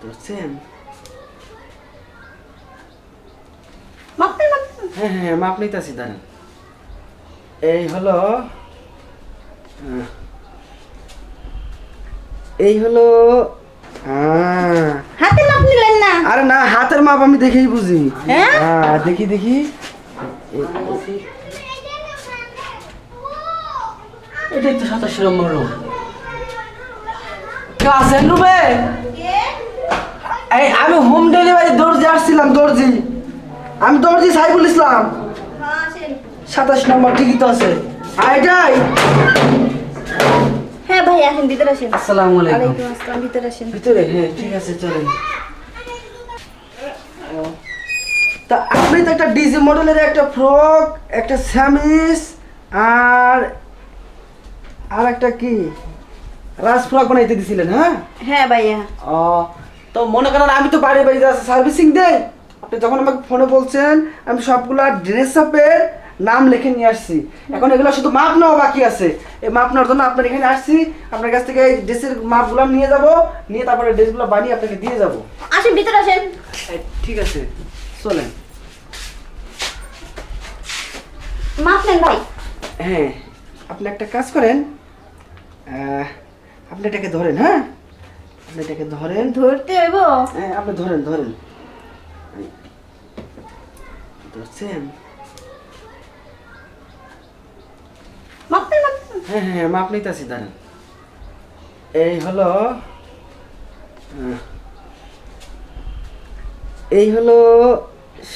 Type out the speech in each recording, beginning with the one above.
ধরছেন হ্যাঁ হ্যাঁ মাপ নিতেছি দাঁড়ান। এই হলো এই হলো আহ, হাতে মাপ নিলেন না। আরে না হাতের মাপ আমি দেখেই বুঝি। হ্যাঁ? হ্যাঁ, দেখি দেখি। এটাই তো সাতাশ নম্বর রুম কাছেন রুমে? এই আমি হোম ডেলিভারি দর্জি আসছিলাম দর্জি। আমি দর্জি সাইফুল ইসলাম। সাতাশ নম্বর ঠিকই তো আছে হ্যাঁ ভাই আসেন ভিতরে আসেন। আসসালামু আলাইকুম। আসসালাম ভিতরে আসেন। ভিতরে হ্যাঁ ঠিক আছে চলেন। তা আপনি তো একটা ডিজি মডেলের একটা ফ্রক একটা স্যামিস আর আর একটা কি? রাজ ফ্রক বানাইতে দিছিলেন হ্যাঁ? হ্যাঁ ভাইয়া। ও তো মনে করেন আমি তো বাড়ি বাড়ি সার্ভিসিং দেই। আপনি যখন আমাকে ফোনে বলছেন আমি সবগুলা ড্রেস আপের নাম লিখে নিয়ে আসছি। এখন এগুলো শুধু মাপ নেওয়া বাকি আছে। এই মাপ নেওয়ার জন্য আপনার এখানে আসছি আপনার কাছ থেকে এই ড্রেসের মাপগুলো নিয়ে যাব নিয়ে তারপরে ড্রেসগুলো বানিয়ে আপনাকে দিয়ে যাব। আসেন ভিতরে আসেন। ঠিক আছে চলেন। মাপ নেন ভাই। হ্যাঁ আপনি একটা কাজ করেন আপনি এটাকে ধরেন হ্যাঁ? এটাকে ধরেন। ধরতে হইব? হ্যাঁ আপনি ধরেন ধরেন। ধরছেন? মাপতে হ্যাঁ হ্যাঁ মাপ নিতেছি দাঁড়ান। এই হলো এই হলো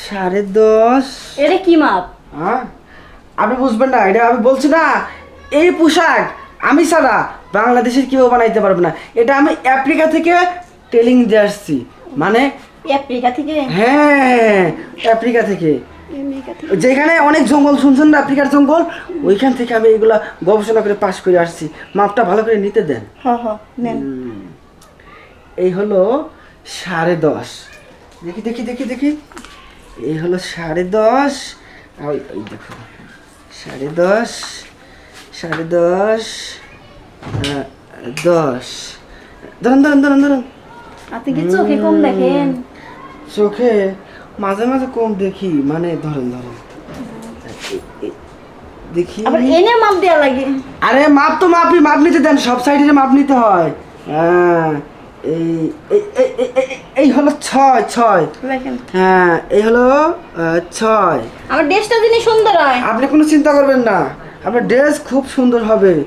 সাড়ে দশ। এটা কি মাপ? হ্যাঁ? আপনি বুঝবেন না এটা আমি বলছি না এই পোশাক। আমি ছাড়া বাংলাদেশের কেউ বানাইতে পারবে না? এটা আমি আফ্রিকা থেকে টেলিং দিয়ে আসছি। মানে আফ্রিকা থেকে? হ্যাঁ আফ্রিকা থেকে। যেখানে অনেক জঙ্গল শুনছেন না আফ্রিকার জঙ্গল? ওইখান থেকে আমি এগুলা গবেষণা করে পাশ করে আসছি। মাপটা ভালো করে নিতে দেন। এই হলো সাড়ে দশ। দেখি দেখি দেখি দেখি। এই হলো সাড়ে দশ। আর ওই দেখো। সাড়ে দশ। সাড়ে দশ দশ। ধরুন ধরুন ধরুন ধরুন আপনি কি চোখে কম দেখেন? চোখে মাঝে মাঝে কম দেখি মানে ধরেন ধরেন। দেখি। আবার এনে মাপ দেওয়া লাগে। আরে মাপ তো মাপই মাপ নিতে দেন সব সাইডের মাপ নিতে হয়। হ্যাঁ এই এই- হলো ছয় ছয়। হ্যাঁ এই হলো ছয়। আমার ড্রেসটা যিনি সুন্দর হয়। আপনি কোনো চিন্তা করবেন না। আপনার ড্রেস খুব সুন্দর হবে।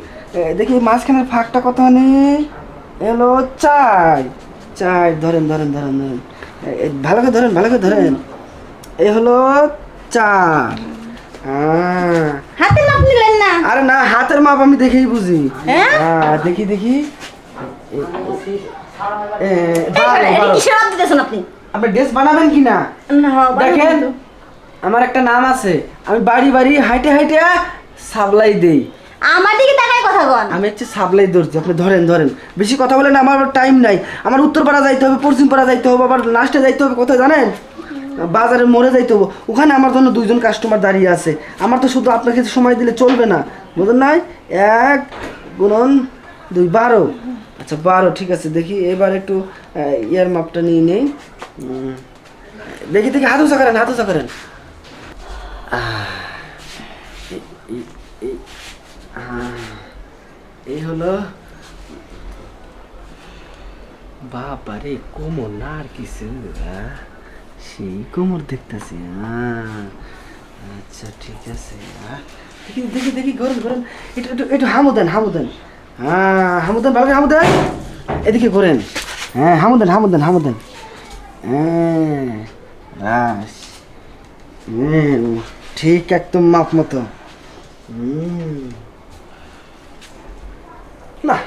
দেখি মাঝখানের ফাঁকটা কত নেই এলো চার। চার ধরেন ধরেন ধরেন ধরেন। এ- এ, ভালো করে ধরেন ভালো করে ধরেন। এই হলো চার। মাপ নিলেন না? আরে না হাতের মাপ আমি দেখেই বুঝি। হ্যাঁ? হ্যাঁ দেখি দেখি। এ, এ, আপনি। ড্রেস বানাবেন কি না দেখেন আমার একটা নাম আছে। আমি বাড়ি বাড়ি হাইটে হাইটে সাপ্লাই দেই। আমার দিকে তাকায় কথা বল আমি হচ্ছে সাপ্লাই ধরছি আপনি ধরেন ধরেন। বেশি কথা বলেন আমার টাইম নাই। আমার উত্তরপাড়া যাইতে হবে পশ্চিমপাড়া যাইতে হবে আবার লাস্টে যাইতে হবে কোথায় জানেন? বাজারে মোড়ে যাইতে হবে। ওখানে আমার জন্য দুইজন কাস্টমার দাঁড়িয়ে আছে। আমার তো শুধু আপনাকে সময় দিলে চলবে না। বুঝলেন নাই? এক গুণন দুই বারো। আচ্ছা বারো ঠিক আছে দেখি এবার একটু ইয়ার মাপটা নিয়ে নেই। দেখি দেখি হাত উঁচা করেন হাত উঁচা করেন। আহ, এই- হলো বাবারে, কোমর না আর কিছু সেই কোমর দেখতেছি আচ্ছা ঠিক আছে দেখি দেখি দেখি ঘরেন ঘরেন একটু একটু একটু হামু দেন হামু দেন হ্যাঁ হামু দেন করে হামু দেন, এদিকে ঘোরেন হ্যাঁ হামু দেন হামু দেন হামু দেন হ্যাঁ ঠিক একদম মাপ মতো। না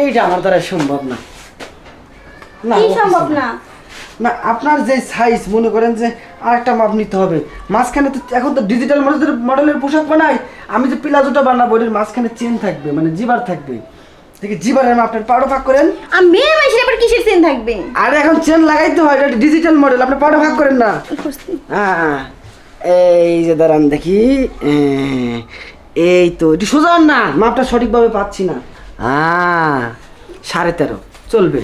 এইটা আমার দ্বারা সম্ভব না। না, কি সম্ভব না। না? আপনার যে সাইজ মনে করেন যে আরেকটা মাপ নিতে হবে। মাঝখানে তো এখন তো ডিজিটাল মডেলের মডেলের পোশাক বানাই। আমি যে প্লাজোটা বানাবো এটার মাঝখানে চেন থাকবে মানে জিবার থাকবে। দেখি জিবারের মাপটা পাউডার ভাগ করেন। আর মেয়ে মানুষের আবার কিসের চেন থাকবে? আরে এখন চেন লাগাইতে হয় এটা ডিজিটাল মডেল আপনি পাউডার ভাগ করেন না। হ্যাঁ এই যে দাঁড়ান দেখি। এই তো এটি সোজা না মাপটা সঠিকভাবে পাচ্ছি না। হ্যাঁ সাড়ে তেরো। চলবে।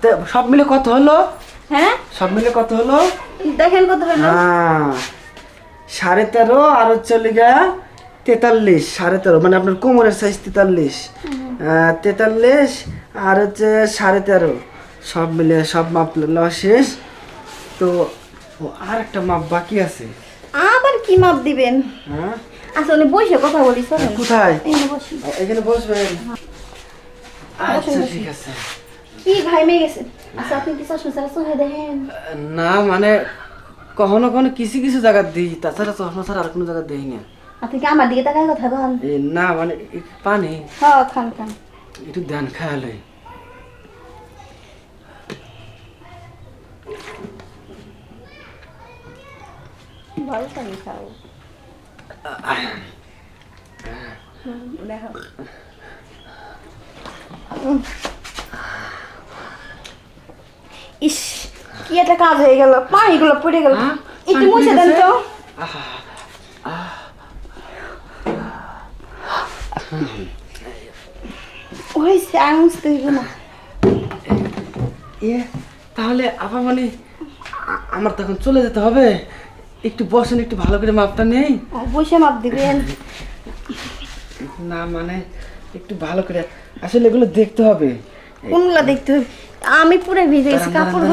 তা সব মিলে কত হলো? হ্যাঁ? সব মিলে কত হলো? দেখেন কত হলো। হ্যাঁ সাড়ে তেরো আর হচ্ছে লিগা তেতাল্লিশ সাড়ে তেরো মানে আপনার কোমরের সাইজ তেতাল্লিশ। তেতাল্লিশ আর হচ্ছে সাড়ে তেরো। সব মিলে সব মাপ নেওয়া শেষ। তো আর একটা মাপ বাকি আছে। আবার কি মাপ দিবেন? হ্যাঁ? আসলে বসে কথা বলি চলেন কোথায়? এখানে বসি এখানে বসবেন। আচ্ছা ঠিক আছে। কি ভাই মেয়ে গেছে? আচ্ছা আপনি কি চশমা ছাড়া চোখে দেখেন? না মানে কখনো কখনো কিছু কিছু জায়গা দিই তাছাড়া চশমা ছাড়া আর কোনো জায়গা দিই না। আপনি কি আমার দিকে তাকায় কথা এই না মানে পানি। হ্যাঁ খান খান। একটু ধ্যান খেয়ালে ভালো পানি খাও দেখো। ইস কি একটা কাজ হয়ে গেল পানিগুলো পড়ে গেল হ্যাঁ? একটু মুছে দেন তো হয়েছে আর মুছতে হইব না ইয়ে তাহলে আবার মানে আমার তখন চলে যেতে হবে একটু বসেন একটু ভালো করে মাপটা নেই। অবশ্যই মাপ দিবেন। না মানে একটু ভালো করে আসলে এগুলো দেখতে হবে। কোনগুলা দেখতে হবে? আমি পুরো ভিজে গেছি কাপড়